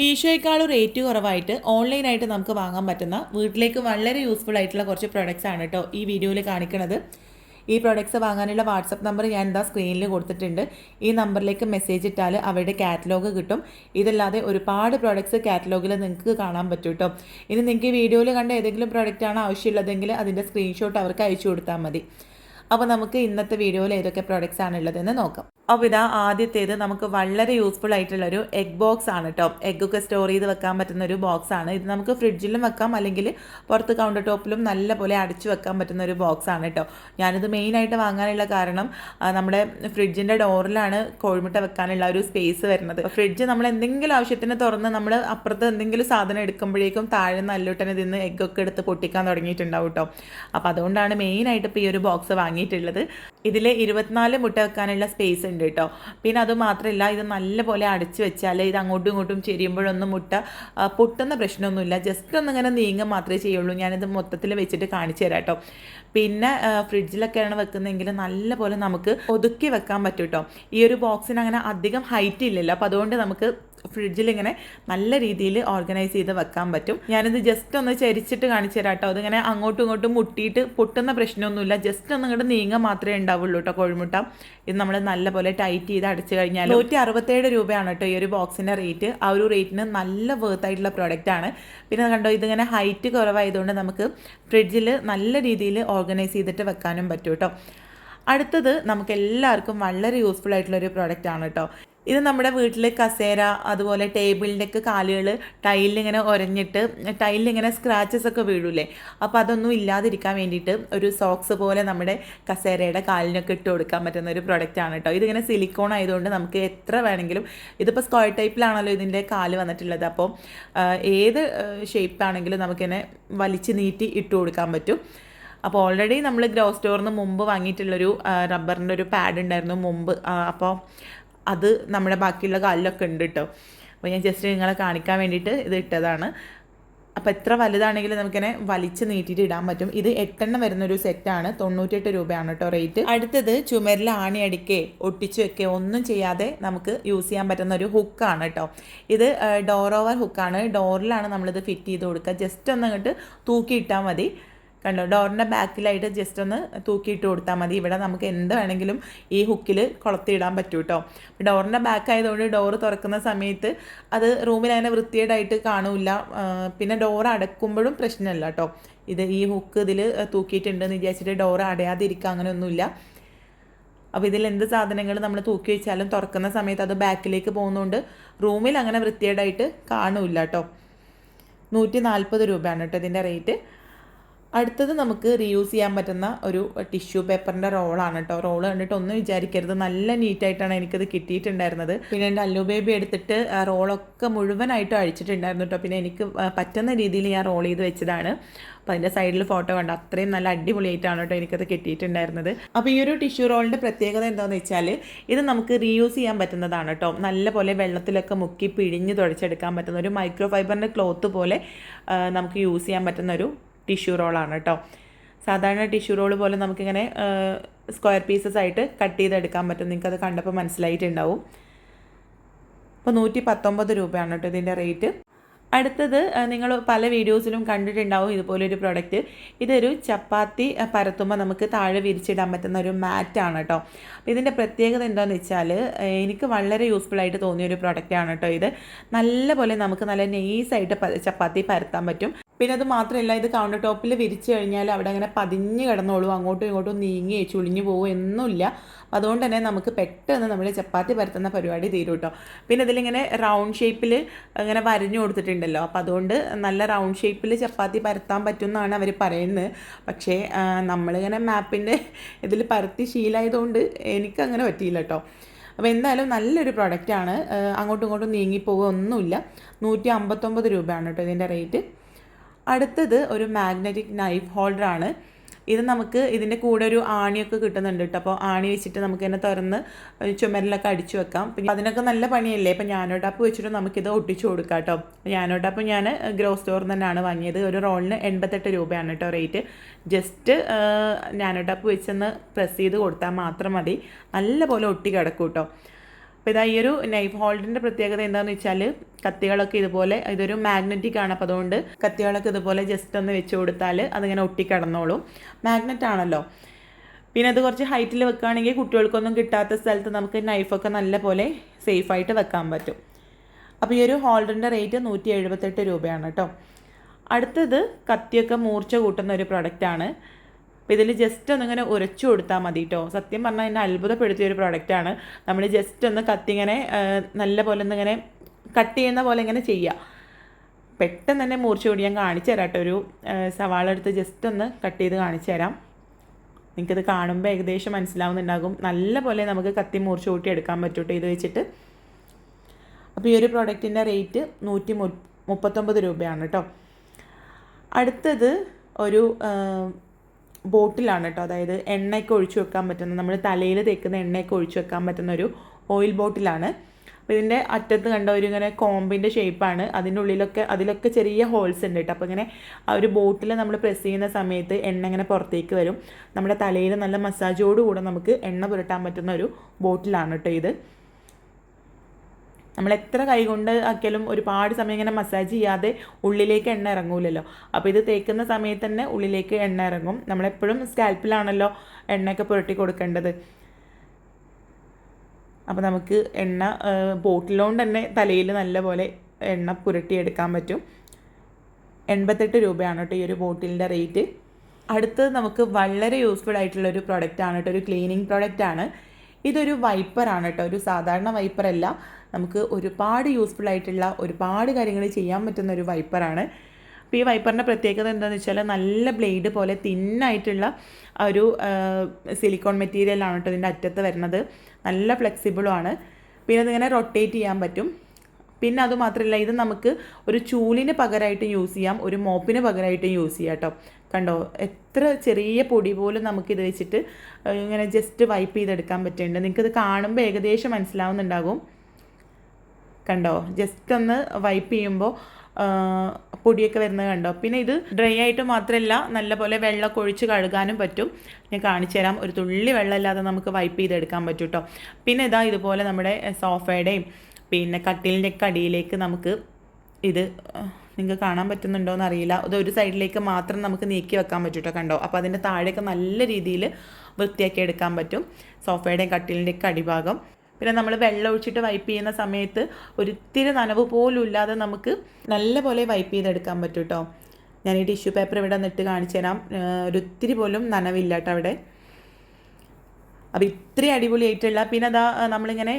മീഷോയെക്കാളും rate കുറവായിട്ട് ഓൺലൈനായിട്ട് നമുക്ക് വാങ്ങാൻ പറ്റുന്ന വീട്ടിലേക്ക് വളരെ യൂസ്ഫുൾ ആയിട്ടുള്ള കുറച്ച് പ്രൊഡക്ട്സ് ആണ് കേട്ടോ ഈ വീഡിയോയിൽ കാണിക്കുന്നത് ഈ പ്രൊഡക്ട്സ് വാങ്ങാനുള്ള വാട്സപ്പ് നമ്പർ ഞാൻ എന്താ സ്ക്രീനിൽ കൊടുത്തിട്ടുണ്ട്. ഈ നമ്പറിലേക്ക് മെസ്സേജ് ഇട്ടാൽ അവരുടെ കാറ്റലോഗ് കിട്ടും. ഇതല്ലാതെ ഒരുപാട് പ്രൊഡക്ട്സ് കാറ്റലോഗിൽ നിങ്ങൾക്ക് കാണാൻ പറ്റും കേട്ടോ ഇനി നിങ്ങൾക്ക് ഈ വീഡിയോയിൽ കണ്ട ഏതെങ്കിലും പ്രോഡക്റ്റാണ് ആവശ്യമുള്ളതെങ്കിൽ അതിന്റെ സ്ക്രീൻഷോട്ട് അവർക്ക് അയച്ചു കൊടുത്താൽ മതി. അപ്പോൾ നമുക്ക് ഇന്നത്തെ വീഡിയോയിൽ ഏതൊക്കെ പ്രൊഡക്ട്സ് ആണുള്ളതെന്ന് നോക്കാം. അപ്പോൾ ഇതാ ആദ്യത്തേത് നമുക്ക് വളരെ യൂസ്ഫുൾ ആയിട്ടുള്ളൊരു എഗ് ബോക്സ് ആണ് കേട്ടോ എഗ്ഗൊക്കെ സ്റ്റോർ ചെയ്ത് വെക്കാൻ പറ്റുന്ന ഒരു ബോക്സ് ആണ്. ഇത് നമുക്ക് ഫ്രിഡ്ജിലും വെക്കാം. അല്ലെങ്കിൽ പുറത്ത് കൗണ്ടർ ടോപ്പിലും നല്ല പോലെ അടിച്ചു വെക്കാൻ പറ്റുന്ന ഒരു ബോക്സ് ആണ് കേട്ടോ ഞാനിത് മെയിനായിട്ട് വാങ്ങാനുള്ള കാരണം നമ്മുടെ ഫ്രിഡ്ജിന്റെ ഡോറിലാണ് കോഴിമുട്ട വെക്കാനുള്ള ഒരു സ്പേസ് വരുന്നത്. ഫ്രിഡ്ജ് നമ്മൾ എന്തെങ്കിലും ആവശ്യത്തിന് തുറന്ന് നമ്മൾ അപ്പുറത്ത് എന്തെങ്കിലും സാധനം എടുക്കുമ്പോഴേക്കും താഴെ നല്ലോട്ടനെ ഇതിന്ന് എഗ്ഗൊക്കെ എടുത്ത് പൊട്ടിക്കാൻ തുടങ്ങിയിട്ടുണ്ടാവും കേട്ടോ അപ്പോൾ അതുകൊണ്ടാണ് മെയിനായിട്ട് ഇപ്പോൾ ഈ ഒരു ബോക്സ് വാങ്ങിയിട്ടുള്ളത്. ഇതിൽ ഇരുപത്തിനാല് മുട്ട വെക്കാനുള്ള സ്പേസ് ഉണ്ട്. കേട്ടോ. പിന്നെ അത് മാത്രമല്ല ഇത് നല്ലപോലെ അടച്ചു വെച്ചാൽ ഇത് അങ്ങോട്ടും ഇങ്ങോട്ടും ചെരിയുമ്പോഴൊന്നും മുട്ട പൊട്ടുന്ന പ്രശ്നമൊന്നുമില്ല. ജസ്റ്റ് ഒന്നിങ്ങനെ നീങ്ങുക മാത്രമേ ചെയ്യുള്ളൂ. ഞാനിത് മൊത്തത്തിൽ വെച്ചിട്ട് കാണിച്ചു തരാം കേട്ടോ. പിന്നെ ഫ്രിഡ്ജിലൊക്കെയാണ് വെക്കുന്നതെങ്കിൽ നല്ലപോലെ നമുക്ക് ഒതുക്കി വെക്കാൻ പറ്റും കേട്ടോ. ഈ ഒരു ബോക്സിന് അങ്ങനെ അധികം ഹൈറ്റ് ഇല്ലല്ലോ. അപ്പോൾ അതുകൊണ്ട് നമുക്ക് ഫ്രിഡ്ജിൽ ഇങ്ങനെ നല്ല രീതിയിൽ ഓർഗനൈസ് ചെയ്ത് വെക്കാൻ പറ്റും. ഞാനിത് ജസ്റ്റ് ഒന്ന് ചരിച്ചിട്ട് കാണിച്ചു തരാം കേട്ടോ അതിങ്ങനെ അങ്ങോട്ടും ഇങ്ങോട്ടും മുട്ടിയിട്ട് പൊട്ടുന്ന പ്രശ്നമൊന്നുമില്ല. ജസ്റ്റ് ഒന്ന് ഇങ്ങോട്ട് നീങ്ങാൻ മാത്രമേ ഉണ്ടാവുള്ളൂ കേട്ടോ കോഴിമുട്ട. ഇത് നമ്മൾ നല്ലപോലെ ടൈറ്റ് ചെയ്ത് അടച്ചു കഴിഞ്ഞാൽ നൂറ്റി അറുപത്തേഴ് രൂപയാണ് കേട്ടോ ഈ ഒരു ബോക്സിന്റെ റേറ്റ് ആ ഒരു റേറ്റിന് നല്ല വേർത്ത് ആയിട്ടുള്ള പ്രോഡക്റ്റ് ആണ്. പിന്നെ കണ്ടോ ഇതിങ്ങനെ ഹൈറ്റ് കുറവായതുകൊണ്ട് നമുക്ക് ഫ്രിഡ്ജിൽ നല്ല രീതിയിൽ ഓർഗനൈസ് ചെയ്തിട്ട് വെക്കാനും പറ്റും കേട്ടോ അടുത്തത് നമുക്ക് എല്ലാവർക്കും വളരെ യൂസ്ഫുൾ ആയിട്ടുള്ള ഒരു പ്രോഡക്റ്റ് ആണ് കേട്ടോ ഇത് നമ്മുടെ വീട്ടിൽ കസേര അതുപോലെ ടേബിളിന്റെയൊക്കെ കാലുകൾ ടൈലിങ്ങനെ ഉരഞ്ഞിട്ട് ടൈലിങ്ങനെ സ്ക്രാച്ചസ് ഒക്കെ വീഴൂലേ? അപ്പോൾ അതൊന്നും ഇല്ലാതിരിക്കാൻ വേണ്ടിയിട്ട് ഒരു സോക്സ് പോലെ നമ്മുടെ കസേരയുടെ കാലിനൊക്കെ ഇട്ട് കൊടുക്കാൻ പറ്റുന്ന ഒരു പ്രൊഡക്റ്റ് ആണ് കേട്ടോ ഇതിങ്ങനെ സിലിക്കോൺ ആയതുകൊണ്ട് നമുക്ക് എത്ര വേണമെങ്കിലും ഇതിപ്പോൾ സ്ക്വയർ ടൈപ്പിലാണല്ലോ ഇതിന്റെ കാൽ വന്നിട്ടുള്ളത്. അപ്പോൾ ഏത് ഷേപ്പാണെങ്കിലും നമുക്കിങ്ങനെ വലിച്ച് നീട്ടി ഇട്ട് കൊടുക്കാൻ പറ്റും. അപ്പോൾ ഓൾറെഡി നമ്മൾ ഗ്രോ സ്റ്റോറിന് മുമ്പ് വാങ്ങിയിട്ടുള്ളൊരു റബ്ബറിന്റെ ഒരു പാഡ് ഉണ്ടായിരുന്നു മുമ്പ്. അപ്പോൾ അത് നമ്മുടെ ബാക്കിയുള്ള കാലിലൊക്കെ ഉണ്ട് കേട്ടോ അപ്പോൾ ഞാൻ ജസ്റ്റ് നിങ്ങളെ കാണിക്കാൻ വേണ്ടിയിട്ട് ഇത് ഇട്ടതാണ്. അപ്പോൾ എത്ര വലുതാണെങ്കിലും നമുക്കിങ്ങനെ വലിച്ച് നീട്ടിയിട്ട് ഇടാൻ പറ്റും. ഇത് എട്ടെണ്ണം വരുന്ന ഒരു സെറ്റാണ് തൊണ്ണൂറ്റെട്ട് രൂപയാണ് കേട്ടോ റേറ്റ് അടുത്തത് ചുമരിൽ ആണി അടിക്കേ ഒട്ടിച്ചു വെക്കേ ഒന്നും ചെയ്യാതെ നമുക്ക് യൂസ് ചെയ്യാൻ പറ്റുന്ന ഒരു ഹുക്കാണ് കേട്ടോ ഇത് ഡോർ ഓവർ ഹുക്കാണ് ഡോറിലാണ് നമ്മളിത് ഫിറ്റ് ചെയ്ത് കൊടുക്കുക. ജസ്റ്റ് ഒന്ന് അങ്ങോട്ട് തൂക്കിയിട്ടാൽ മതി. കണ്ടോ ഡോറിന്റെ ബാക്കിലായിട്ട് ജസ്റ്റ് ഒന്ന് തൂക്കിയിട്ട് കൊടുത്താൽ മതി. ഇവിടെ നമുക്ക് എന്ത് വേണമെങ്കിലും ഈ ഹുക്കിൽ കൊളത്തിയിടാൻ പറ്റും കേട്ടോ ഡോറിന്റെ ബാക്ക് ആയതുകൊണ്ട് ഡോറ് തുറക്കുന്ന സമയത്ത് അത് റൂമിൽ അങ്ങനെ വൃത്തികേടായിട്ട് കാണൂല. പിന്നെ ഡോർ അടക്കുമ്പോഴും പ്രശ്നമല്ല കേട്ടോ ഇത് ഈ ഹുക്ക് ഇതിൽ തൂക്കിയിട്ടുണ്ടെന്ന് വിചാരിച്ചിട്ട് ഡോർ അടയാതിരിക്കുക അങ്ങനെയൊന്നുമില്ല. അപ്പോൾ ഇതിൽ എന്ത് സാധനങ്ങൾ നമ്മൾ തൂക്കി വെച്ചാലും തുറക്കുന്ന സമയത്ത് അത് ബാക്കിലേക്ക് പോകുന്നതുകൊണ്ട് റൂമിൽ അങ്ങനെ വൃത്തികേടായിട്ട് കാണൂല കേട്ടോ നൂറ്റി നാൽപ്പത് രൂപയാണ് കേട്ടോ ഇതിന്റെ റേറ്റ്. അടുത്തത് നമുക്ക് റീയൂസ് ചെയ്യാൻ പറ്റുന്ന ഒരു ടിഷ്യൂ പേപ്പറിന്റെ റോളാണ് കേട്ടോ റോൾ കണ്ടിട്ട് ഒന്നും വിചാരിക്കരുത്. നല്ല നീറ്റായിട്ടാണ് എനിക്കത് കിട്ടിയിട്ടുണ്ടായിരുന്നത്. പിന്നെ എന്റെ അല്ലു ബേബി എടുത്തിട്ട് ആ റോളൊക്കെ മുഴുവനായിട്ട് അഴിച്ചിട്ടുണ്ടായിരുന്നു കേട്ടോ പിന്നെ എനിക്ക് പറ്റുന്ന രീതിയിൽ ഞാൻ റോൾ ചെയ്ത് വെച്ചതാണ്. അപ്പോൾ അതിന്റെ സൈഡിൽ ഫോട്ടോ കണ്ടു. അത്രയും നല്ല അടിപൊളിയായിട്ടാണ് കേട്ടോ എനിക്കത് കിട്ടിയിട്ടുണ്ടായിരുന്നത്. അപ്പോൾ ഈ ഒരു ടിഷ്യൂ റോളിന്റെ പ്രത്യേകത എന്താണെന്ന് വെച്ചാൽ ഇത് നമുക്ക് റീയൂസ് ചെയ്യാൻ പറ്റുന്നതാണ് കേട്ടോ നല്ലപോലെ വെള്ളത്തിലൊക്കെ മുക്കി പിഴിഞ്ഞ് തുടച്ചെടുക്കാൻ പറ്റുന്ന ഒരു മൈക്രോ ഫൈബറിന്റെ ക്ലോത്ത് പോലെ നമുക്ക് യൂസ് ചെയ്യാൻ പറ്റുന്ന ഒരു ടിഷ്യൂ റോളാണ് കേട്ടോ സാധാരണ ടിഷ്യൂ റോൾ പോലെ നമുക്കിങ്ങനെ സ്ക്വയർ പീസസ് ആയിട്ട് കട്ട് ചെയ്തെടുക്കാൻ പറ്റും. നിങ്ങൾക്കത് കണ്ടപ്പോൾ മനസ്സിലായിട്ടുണ്ടാവും. അപ്പോൾ നൂറ്റി പത്തൊമ്പത് രൂപയാണ് കേട്ടോ ഇതിന്റെ റേറ്റ് അടുത്തത് നിങ്ങൾ പല വീഡിയോസിലും കണ്ടിട്ടുണ്ടാവും ഇതുപോലൊരു പ്രൊഡക്റ്റ് ഇതൊരു ചപ്പാത്തി പരത്തുമ്പോൾ നമുക്ക് താഴെ വിരിച്ചിടാൻ പറ്റുന്ന ഒരു മാറ്റാണ് കേട്ടോ അപ്പോൾ ഇതിന്റെ പ്രത്യേകത എന്താണെന്ന് വെച്ചാൽ എനിക്ക് വളരെ യൂസ്ഫുൾ ആയിട്ട് തോന്നിയ ഒരു പ്രൊഡക്റ്റാണ് കേട്ടോ ഇത്. നല്ലപോലെ നമുക്ക് നല്ല നെയ്സായിട്ട് ചപ്പാത്തി പരത്താൻ പറ്റും. പിന്നെ അത് മാത്രമല്ല ഇത് കൗണ്ടർ ടോപ്പിൽ വിരിച്ചു കഴിഞ്ഞാൽ അവിടെ അങ്ങനെ പതിഞ്ഞ് കിടന്നോളൂ. അങ്ങോട്ടും ഇങ്ങോട്ടും നീങ്ങി ചുളിഞ്ഞു പോകും ഒന്നുമില്ല അതുകൊണ്ട് തന്നെ നമുക്ക് പെട്ടെന്ന് നമ്മൾ ചപ്പാത്തി പരത്തുന്ന പരിപാടി തീരും കേട്ടോ പിന്നെ ഇതിലിങ്ങനെ റൗണ്ട് ഷേപ്പിൽ അങ്ങനെ വരഞ്ഞു കൊടുത്തിട്ടുണ്ടല്ലോ അപ്പോൾ അതുകൊണ്ട് നല്ല റൗണ്ട് ഷേപ്പിൽ ചപ്പാത്തി പരത്താൻ പറ്റും എന്നാണ് അവർ പറയുന്നത്. പക്ഷേ നമ്മളിങ്ങനെ മാപ്പിന്റെ ഇതിൽ പരത്തി ശീലമായതുകൊണ്ട് എനിക്കങ്ങനെ പറ്റിയില്ല കേട്ടോ അപ്പോൾ എന്തായാലും നല്ലൊരു പ്രൊഡക്റ്റാണ് അങ്ങോട്ടും ഇങ്ങോട്ടും നീങ്ങിപ്പോവുക ഒന്നുമില്ല. നൂറ്റി അമ്പത്തൊമ്പത് രൂപയാണ് കേട്ടോ ഇതിന്റെ റേറ്റ് അടുത്തത് ഒരു മാഗ്നറ്റിക് നൈഫ് ഹോൾഡറാണ് ഇത് നമുക്ക് ഇതിന്റെ കൂടെ ഒരു ആണിയൊക്കെ കിട്ടുന്നുണ്ട് കേട്ടോ അപ്പോൾ ആണി വെച്ചിട്ട് നമുക്ക് തന്നെ തുറന്ന് ചുമരിലൊക്കെ അടിച്ചു വെക്കാം. പിന്നെ അതിനൊക്കെ നല്ല പണിയല്ലേ? ഇപ്പം ഞാനോട്ടാപ്പ് വെച്ചിട്ട് നമുക്കിത് ഒട്ടിച്ചു കൊടുക്കാം കേട്ടോ ഞാനോട്ടാപ്പ് ഞാൻ ഗ്രോ സ്റ്റോറിൽ തന്നെയാണ് വാങ്ങിയത്. ഒരു റോളിന് എൺപത്തെട്ട് രൂപയാണ് കേട്ടോ റേറ്റ് ജസ്റ്റ് ഞാനോട്ടാപ്പ് ടാപ്പ് വെച്ചൊന്ന് പ്രസ് ചെയ്ത് കൊടുത്താൽ മാത്രം മതി. നല്ലപോലെ ഒട്ടി കിടക്കും കേട്ടോ അപ്പോൾ ഇതാ ഈ ഒരു നൈഫ് ഹോൾഡറിന്റെ പ്രത്യേകത എന്താണെന്ന് വെച്ചാൽ കത്തികളൊക്കെ ഇതുപോലെ ഇതൊരു മാഗ്നറ്റിക് ആണ്. അപ്പോൾ അതുകൊണ്ട് കത്തികളൊക്കെ ഇതുപോലെ ജസ്റ്റ് ഒന്ന് വെച്ച് കൊടുത്താൽ അതിങ്ങനെ ഒട്ടിക്കിടന്നോളും. മാഗ്നറ്റ് ആണല്ലോ. പിന്നെ അത് കുറച്ച് ഹൈറ്റിൽ വെക്കുകയാണെങ്കിൽ കുട്ടികൾക്കൊന്നും കിട്ടാത്ത സ്ഥലത്ത് നമുക്ക് നൈഫൊക്കെ നല്ല പോലെ സേഫായിട്ട് വെക്കാൻ പറ്റും. അപ്പോൾ ഈ ഒരു ഹോൾഡറിന്റെ റേറ്റ് നൂറ്റി എഴുപത്തെട്ട് രൂപയാണ് കേട്ടോ അടുത്തത് കത്തിയൊക്കെ മൂർച്ച കൂട്ടുന്ന ഒരു പ്രൊഡക്റ്റാണ് അപ്പോൾ ഇതിൽ ജസ്റ്റ് ഒന്നിങ്ങനെ ഉരച്ചു കൊടുത്താൽ മതി കേട്ടോ സത്യം പറഞ്ഞാൽ എന്നെ അത്ഭുതപ്പെടുത്തിയ ഒരു പ്രോഡക്റ്റാണ് നമ്മൾ ജസ്റ്റ് ഒന്ന് കത്തി ഇങ്ങനെ ആ, നല്ല പോലെ ഒന്നിങ്ങനെ കട്ട് ചെയ്യുന്ന പോലെ ഇങ്ങനെ ചെയ്യുക പെട്ടെന്ന് തന്നെ മൂർച്ച കൂടി ഞാൻ കാണിച്ചു തരാം കേട്ടോ ഒരു സവാള എടുത്ത് ജസ്റ്റ് ഒന്ന് കട്ട് ചെയ്ത് കാണിച്ചു തരാം. നിങ്ങൾക്കിത് കാണുമ്പോൾ ഏകദേശം മനസ്സിലാവുന്നുണ്ടാകും. നല്ല പോലെ നമുക്ക് കത്തി മൂർച്ച കൂട്ടി എടുക്കാൻ പറ്റും ഇത് വെച്ചിട്ട്. അപ്പോൾ ഈ ഒരു പ്രോഡക്റ്റിന്റെ റേറ്റ് നൂറ്റി മുപ്പത്തൊമ്പത് രൂപയാണ് കേട്ടോ അടുത്തത് ഒരു ബോട്ടിലാണ് കേട്ടോ. അതായത് എണ്ണയൊക്കെ ഒഴിച്ചു വെക്കാൻ പറ്റുന്ന നമ്മൾ തലയിൽ തേക്കുന്ന എണ്ണയൊക്കെ ഒഴിച്ചു വെക്കാൻ പറ്റുന്ന ഒരു ഓയിൽ ബോട്ടിലാണ് അപ്പോൾ ഇതിന്റെ അറ്റത്ത് കണ്ട ഒരു ഇങ്ങനെ കോമ്പിന്റെ ഷേപ്പാണ് അതിന്റെ ഉള്ളിലൊക്കെ അതിലൊക്കെ ചെറിയ ഹോൾസ് ഉണ്ട് കേട്ടോ. അപ്പോൾ ഇങ്ങനെ ആ ഒരു ബോട്ടിൽ നമ്മൾ പ്രസ് ചെയ്യുന്ന സമയത്ത് എണ്ണ ഇങ്ങനെ പുറത്തേക്ക് വരും. നമ്മുടെ തലയിൽ നല്ല മസാജോടുകൂടെ നമുക്ക് എണ്ണ പുരട്ടാൻ പറ്റുന്ന ഒരു ബോട്ടിലാണ് കേട്ടോ ഇത്. നമ്മൾ എത്ര കൈകൊണ്ട് ആക്കിയാലും ഒരുപാട് സമയം ഇങ്ങനെ മസാജ് ചെയ്യാതെ ഉള്ളിലേക്ക് എണ്ണ ഇറങ്ങൂലല്ലോ. അപ്പോൾ ഇത് തേക്കുന്ന സമയത്ത് തന്നെ ഉള്ളിലേക്ക് എണ്ണ ഇറങ്ങും. നമ്മളെപ്പോഴും സ്കാൽപ്പിലാണല്ലോ എണ്ണയൊക്കെ പുരട്ടി കൊടുക്കേണ്ടത്. അപ്പോൾ നമുക്ക് എണ്ണ ബോട്ടിലോണ്ട് തന്നെ തലയിൽ നല്ലപോലെ എണ്ണ പുരട്ടിയെടുക്കാൻ പറ്റും. എൺപത്തെട്ട് രൂപയാണ് കേട്ടോ ഈ ഒരു ബോട്ടിലിന്റെ റേറ്റ്. അടുത്തത് നമുക്ക് വളരെ യൂസ്ഫുൾ ആയിട്ടുള്ള ഒരു പ്രൊഡക്റ്റ് ആണ് കേട്ടോ. ഒരു ക്ലീനിങ് പ്രൊഡക്റ്റ് ആണ്. ഇതൊരു വൈപ്പറാണ് കേട്ടോ. ഒരു സാധാരണ വൈപ്പറല്ല നമുക്ക് ഒരുപാട് യൂസ്ഫുൾ ആയിട്ടുള്ള ഒരുപാട് കാര്യങ്ങൾ ചെയ്യാൻ പറ്റുന്ന ഒരു വൈപ്പറാണ് അപ്പോൾ ഈ വൈപ്പറിന്റെ പ്രത്യേകത എന്താണെന്ന് വെച്ചാൽ നല്ല ബ്ലേഡ് പോലെ തിന്നായിട്ടുള്ള ഒരു സിലിക്കോൺ മെറ്റീരിയലാണ് കേട്ടോ ഇതിന്റെ അറ്റത്ത് വരുന്നത്. നല്ല ഫ്ലെക്സിബിളുമാണ് പിന്നെ ഇതിങ്ങനെ റൊട്ടേറ്റ് ചെയ്യാൻ പറ്റും. പിന്നെ അതുമാത്രമല്ല ഇത് നമുക്ക് ഒരു ചൂലിന് പകരമായിട്ട് യൂസ് ചെയ്യാം. ഒരു മോപ്പിന് പകരമായിട്ട് യൂസ് ചെയ്യാം കേട്ടോ. കണ്ടോ? എത്ര ചെറിയ പൊടി പോലും നമുക്കിത് വെച്ചിട്ട് ഇങ്ങനെ ജസ്റ്റ് വൈപ്പ് ചെയ്തെടുക്കാൻ പറ്റുന്നുണ്ട്. നിങ്ങൾക്കിത് കാണുമ്പോൾ ഏകദേശം മനസ്സിലാവുന്നുണ്ടാകും. കണ്ടോ? ജസ്റ്റ് ഒന്ന് വൈപ്പ് ചെയ്യുമ്പോൾ പൊടിയൊക്കെ വരുന്നത് കണ്ടോ? പിന്നെ ഇത് ഡ്രൈ ആയിട്ട് മാത്രമല്ല നല്ലപോലെ വെള്ളമൊക്കെ ഒഴിച്ച് കഴുകാനും പറ്റും. ഞാൻ കാണിച്ചു തരാം. ഒരു തുള്ളി വെള്ളമില്ലാതെ നമുക്ക് വൈപ്പ് ചെയ്തെടുക്കാൻ പറ്റും കേട്ടോ പിന്നെ ഇതാ ഇതുപോലെ നമ്മുടെ സോഫയുടെയും പിന്നെ കട്ടിലിന്റെയൊക്കെ കടിയിലേക്ക് നമുക്ക് ഇത് നിങ്ങൾക്ക് കാണാൻ പറ്റുന്നുണ്ടോ എന്ന് അറിയില്ല അത് ഒരു സൈഡിലേക്ക് മാത്രം നമുക്ക് നീക്കി വെക്കാൻ പറ്റൂട്ടോ കണ്ടോ? അപ്പോൾ അതിന്റെ താഴെയൊക്കെ നല്ല രീതിയിൽ വൃത്തിയാക്കി എടുക്കാൻ പറ്റും. സോഫയുടെയും കട്ടിലിന്റെയൊക്കെ അടിഭാഗം. പിന്നെ നമ്മൾ വെള്ളം ഒഴിച്ചിട്ട് വൈപ്പ് ചെയ്യുന്ന സമയത്ത് ഒരിത്തിരി നനവ് പോലും ഇല്ലാതെ നമുക്ക് നല്ലപോലെ വൈപ്പ് ചെയ്തെടുക്കാൻ പറ്റും കേട്ടോ ഞാൻ ഈ ടിഷ്യൂ പേപ്പർ ഇവിടെ നിന്നിട്ട് കാണിച്ചു തരാം. ഒരിത്തിരി പോലും നനവില്ല കേട്ടോ അവിടെ. അപ്പോൾ ഇത്രയും അടിപൊളിയായിട്ടുള്ള പിന്നെ അതാ നമ്മളിങ്ങനെ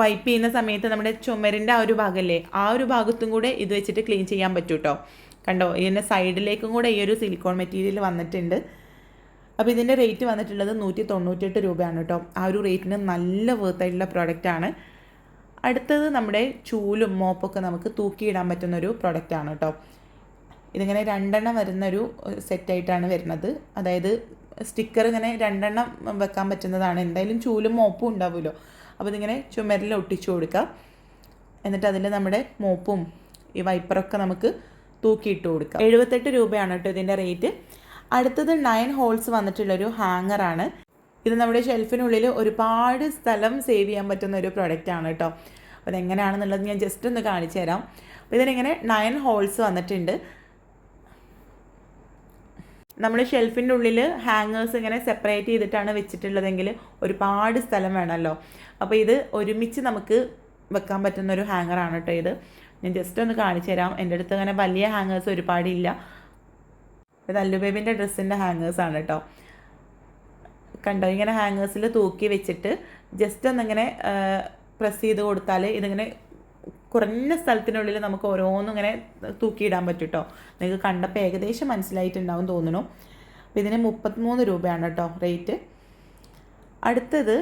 വൈപ്പ് ചെയ്യുന്ന സമയത്ത് നമ്മുടെ ചുമരിന്റെ ആ ഒരു ഭാഗമല്ലേ ആ ഒരു ഭാഗത്തും കൂടെ ഇത് വെച്ചിട്ട് ക്ലീൻ ചെയ്യാൻ പറ്റും കേട്ടോ കണ്ടോ? ഇതിന്റെ സൈഡിലേക്കും കൂടെ ഈ ഒരു സിലിക്കോൺ മെറ്റീരിയൽ വന്നിട്ടുണ്ട്. അപ്പോൾ ഇതിന്റെ റേറ്റ് വന്നിട്ടുള്ളത് നൂറ്റി തൊണ്ണൂറ്റെട്ട് രൂപയാണ് കേട്ടോ. ആ ഒരു റേറ്റിന് നല്ല വേർത്തായിട്ടുള്ള പ്രോഡക്റ്റാണ് അടുത്തത് നമ്മുടെ ചൂലും മോപ്പൊക്കെ നമുക്ക് തൂക്കിയിടാൻ പറ്റുന്ന ഒരു പ്രൊഡക്റ്റാണ് കേട്ടോ. ഇതിങ്ങനെ രണ്ടെണ്ണം വരുന്നൊരു സെറ്റായിട്ടാണ് വരുന്നത്. അതായത് സ്റ്റിക്കർ ഇങ്ങനെ രണ്ടെണ്ണം വെക്കാൻ പറ്റുന്നതാണ്. എന്തായാലും ചൂലും മോപ്പും ഉണ്ടാവുമല്ലോ. അപ്പോൾ ഇതിങ്ങനെ ചുമരിൽ ഒട്ടിച്ചു കൊടുക്കുക എന്നിട്ട് അതിൽ നമ്മുടെ മോപ്പും ഈ വൈപ്പറൊക്കെ നമുക്ക് തൂക്കിയിട്ട് കൊടുക്കുക എഴുപത്തെട്ട് രൂപയാണ് കേട്ടോ ഇതിന്റെ റേറ്റ് അടുത്തത് നയൻ ഹോൾസ് വന്നിട്ടുള്ളൊരു ഹാങ്ങറാണ് ഇത് നമ്മുടെ ഷെൽഫിനുള്ളിൽ ഒരുപാട് സ്ഥലം സേവ് ചെയ്യാൻ പറ്റുന്ന ഒരു പ്രൊഡക്റ്റാണ് കേട്ടോ. അപ്പോൾ അതെങ്ങനെയാണെന്നുള്ളത് ഞാൻ ജസ്റ്റ് ഒന്ന് കാണിച്ചു തരാം. അപ്പോൾ ഇതിനിങ്ങനെ നയൻ ഹോൾസ് വന്നിട്ടുണ്ട്. നമ്മൾ ഷെൽഫിന്റെ ഉള്ളിൽ ഹാങ്ങേഴ്സ് ഇങ്ങനെ സെപ്പറേറ്റ് ചെയ്തിട്ടാണ് വെച്ചിട്ടുള്ളതെങ്കിൽ ഒരുപാട് സ്ഥലം വേണമല്ലോ. അപ്പോൾ ഇത് ഒരുമിച്ച് നമുക്ക് വെക്കാൻ പറ്റുന്ന ഒരു ഹാങ്ങർ ആണ് കേട്ടോ ഇത്. ഞാൻ ജസ്റ്റ് ഒന്ന് കാണിച്ചു തരാം. എന്റെ അടുത്ത് അങ്ങനെ വലിയ ഹാങ്ങേഴ്സ് ഒരുപാടില്ല. ഇത് അല്ലു ബേബിന്റെ ഡ്രസ്സിന്റെ ആണ് കേട്ടോ കണ്ടോ? ഇങ്ങനെ ഹാങ്ങേഴ്സിൽ തൂക്കി വെച്ചിട്ട് ജസ്റ്റ് ഒന്നിങ്ങനെ പ്രസ് ചെയ്ത് കൊടുത്താൽ ഇതിങ്ങനെ കുറഞ്ഞ സ്ഥലത്തിനുള്ളിൽ നമുക്ക് ഓരോന്നും ഇങ്ങനെ തൂക്കിയിടാൻ പറ്റും കേട്ടോ നിങ്ങൾക്ക് കണ്ടപ്പോൾ ഏകദേശം മനസ്സിലായിട്ടുണ്ടാവും തോന്നുന്നു. ഇതിന് മുപ്പത്തിമൂന്ന് രൂപയാണ് കേട്ടോ റേറ്റ് അടുത്തത്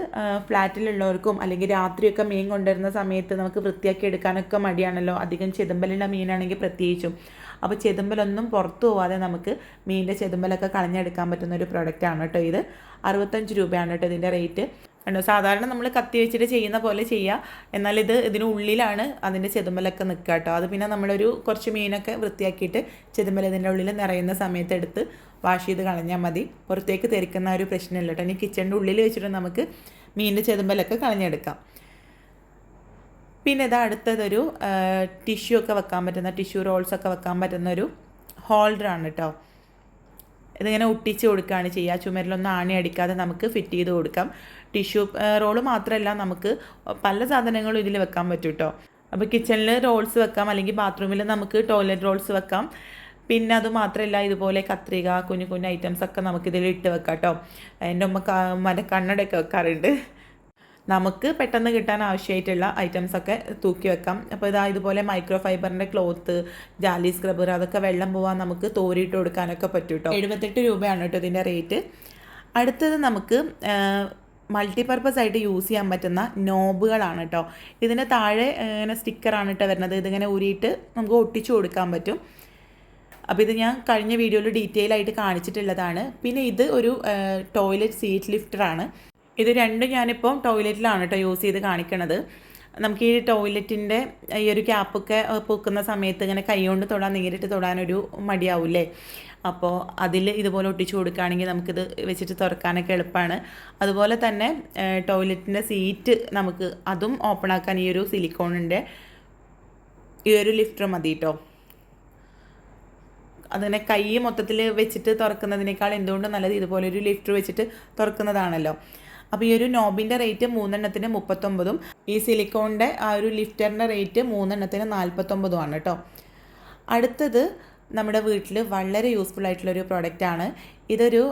ഫ്ളാറ്റിലുള്ളവർക്കും അല്ലെങ്കിൽ രാത്രിയൊക്കെ മീൻ കൊണ്ടുവരുന്ന സമയത്ത് നമുക്ക് വൃത്തിയാക്കി എടുക്കാനൊക്കെ മടിയാണല്ലോ. അധികം ചെതുമ്പലുള്ള മീനാണെങ്കിൽ പ്രത്യേകിച്ചും. അപ്പോൾ ചെതുമ്പലൊന്നും പുറത്തു പോവാതെ നമുക്ക് മീനിന്റെ ചെതുമ്പലൊക്കെ കളഞ്ഞെടുക്കാൻ പറ്റുന്ന ഒരു പ്രൊഡക്റ്റാണ് കേട്ടോ ഇത്. അറുപത്തഞ്ച് രൂപയാണ് കേട്ടോ ഇതിന്റെ റേറ്റ് കണ്ടോ? സാധാരണ നമ്മൾ കത്തി വെച്ചിട്ട് ചെയ്യുന്ന പോലെ ചെയ്യുക എന്നാൽ ഇത് ഇതിനുള്ളിലാണ് അതിന്റെ ചെതുമ്പലൊക്കെ നിൽക്കുക കേട്ടോ. അത് പിന്നെ നമ്മളൊരു കുറച്ച് മീനൊക്കെ വൃത്തിയാക്കിയിട്ട് ചെതുമ്പൽ ഇതിന്റെ ഉള്ളിൽ നിറയുന്ന സമയത്ത് എടുത്ത് വാഷ് ചെയ്ത് കളഞ്ഞാൽ മതി. പുറത്തേക്ക് തെറിക്കുന്ന ഒരു പ്രശ്നമില്ല കേട്ടോ. ഇനി കിച്ചണിന്റെ ഉള്ളിൽ വെച്ചിട്ട് നമുക്ക് മീനിന്റെ ചെതുമ്പലൊക്കെ കളഞ്ഞെടുക്കാം. പിന്നെ ഇതാ അടുത്തതൊരു ടിഷ്യൂ ഒക്കെ വെക്കാൻ പറ്റുന്ന ടിഷ്യൂ റോൾസ് ഒക്കെ വെക്കാൻ പറ്റുന്ന ഒരു ആണ് കേട്ടോ. ഇതിങ്ങനെ ഒട്ടിച്ച് കൊടുക്കുകയാണ് ചെയ്യുക. ചുമരിലൊന്നും ആണി അടിക്കാതെ നമുക്ക് ഫിറ്റ് ചെയ്ത് കൊടുക്കാം. ടിഷ്യൂ റോൾ മാത്രമല്ല നമുക്ക് പല സാധനങ്ങളും ഇതിൽ വെക്കാൻ പറ്റും കേട്ടോ അപ്പോൾ കിച്ചണിൽ റോൾസ് വെക്കാം അല്ലെങ്കിൽ ബാത്റൂമിൽ നമുക്ക് ടോയ്ലറ്റ് റോൾസ് വെക്കാം. പിന്നെ അത് മാത്രമല്ല ഇതുപോലെ കത്രിക കുഞ്ഞു കുഞ്ഞു ഐറ്റംസ് ഒക്കെ നമുക്കിതിൽ ഇട്ട് വെക്കാം കേട്ടോ എന്റെ ഉമ്മ മറ്റേ കണ്ണടയൊക്കെ വെക്കാറുണ്ട്. നമുക്ക് പെട്ടെന്ന് കിട്ടാൻ ആവശ്യമായിട്ടുള്ള ഐറ്റംസ് ഒക്കെ തൂക്കി വെക്കാം. അപ്പോൾ ഇതാ ഇതുപോലെ മൈക്രോ ഫൈബറിന്റെ ക്ലോത്ത് ജാലി സ്ക്രബർ അതൊക്കെ വെള്ളം പോകാൻ നമുക്ക് തോരിയിട്ട് കൊടുക്കാനൊക്കെ പറ്റും കേട്ടോ എഴുപത്തെട്ട് രൂപയാണ് കേട്ടോ ഇതിന്റെ റേറ്റ് അടുത്തത് നമുക്ക് മൾട്ടിപർപ്പസ് ആയിട്ട് യൂസ് ചെയ്യാൻ പറ്റുന്ന നോബുകളാണ് കേട്ടോ. ഇതിന് താഴെ ഇങ്ങനെ സ്റ്റിക്കറാണ് കേട്ടോ വരുന്നത്. ഇതിങ്ങനെ ഊരിയിട്ട് നമുക്ക് ഒട്ടിച്ചു കൊടുക്കാൻ പറ്റും. അപ്പോൾ ഇത് ഞാൻ കഴിഞ്ഞ വീഡിയോയിൽ ഡീറ്റെയിൽ ആയിട്ട് കാണിച്ചിട്ടുള്ളതാണ്. പിന്നെ ഇത് ഒരു ടോയ്ലറ്റ് സീറ്റ് ലിഫ്റ്ററാണ് ഇത് രണ്ടും ഞാനിപ്പോൾ ടോയ്ലറ്റിലാണ് കേട്ടോ യൂസ് ചെയ്ത് കാണിക്കണത്. നമുക്ക് ഈ ടോയ്ലറ്റിന്റെ ഈ ഒരു ക്യാപ്പൊക്കെ പൂക്കുന്ന സമയത്ത് ഇങ്ങനെ കൈകൊണ്ട് തൊടാൻ നേരിട്ട് തൊടാനൊരു മടിയാവില്ലേ? അപ്പോൾ അതിൽ ഇതുപോലെ ഒട്ടിച്ചു കൊടുക്കുകയാണെങ്കിൽ നമുക്കിത് വെച്ചിട്ട് തുറക്കാനൊക്കെ എളുപ്പമാണ് അതുപോലെ തന്നെ ടോയ്ലറ്റിന്റെ സീറ്റ് നമുക്ക് അതും ഓപ്പൺ ആക്കാൻ ഈ ഒരു സിലിക്കോണിന്റെ ഈ ഒരു ലിഫ്റ്റർ മതി കേട്ടോ അതിനെ കൈ മൊത്തത്തിൽ വെച്ചിട്ട് തുറക്കുന്നതിനേക്കാൾ എന്തുകൊണ്ടും നല്ലത് ഇതുപോലെ ഒരു ലിഫ്റ്റർ വെച്ചിട്ട് തുറക്കുന്നതാണല്ലോ. അപ്പോൾ ഈ ഒരു നോബിന്റെ റേറ്റ് മൂന്നെണ്ണത്തിന് മുപ്പത്തൊമ്പതും ഈ സിലിക്കോണിന്റെ ആ ഒരു ലിഫ്റ്ററിന്റെ റേറ്റ് മൂന്നെണ്ണത്തിന് നാൽപ്പത്തൊമ്പതും ആണ് കേട്ടോ അടുത്തത് നമ്മുടെ വീട്ടിൽ വളരെ യൂസ്ഫുൾ ആയിട്ടുള്ള ഒരു പ്രോഡക്റ്റ് ആണ്. ഇതൊരു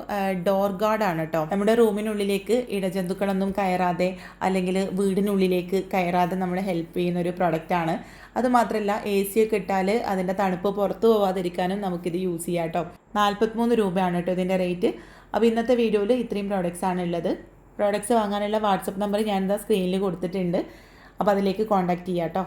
ഡോർ ഗാർഡ് ആണ് കേട്ടോ നമ്മുടെ റൂമിനുള്ളിലേക്ക് ഇടജന്തുക്കളൊന്നും കയറാതെ അല്ലെങ്കിൽ വീടിനുള്ളിലേക്ക് കയറാതെ നമ്മളെ ഹെൽപ്പ് ചെയ്യുന്ന ഒരു പ്രോഡക്റ്റ് ആണ്. അതുമാത്രമല്ല എ സി ഒക്കെ ഇട്ടാൽ അതിന്റെ തണുപ്പ് പുറത്തു പോവാതിരിക്കാനും നമുക്കിത് യൂസ് ചെയ്യാം കേട്ടോ നാൽപ്പത്തിമൂന്ന് രൂപയാണ് കേട്ടോ ഇതിന്റെ റേറ്റ് അപ്പോൾ ഇന്നത്തെ വീഡിയോയിൽ ഇത്രയും പ്രോഡക്റ്റ്സ് ആണ് ഉള്ളത്. പ്രോഡക്റ്റ്സ് വാങ്ങാനുള്ള വാട്സപ്പ് നമ്പർ ഞാനിതാ സ്ക്രീനിൽ കൊടുത്തിട്ടുണ്ട്. അപ്പോൾ അതിലേക്ക് കോൺടാക്റ്റ് ചെയ്യാം കേട്ടോ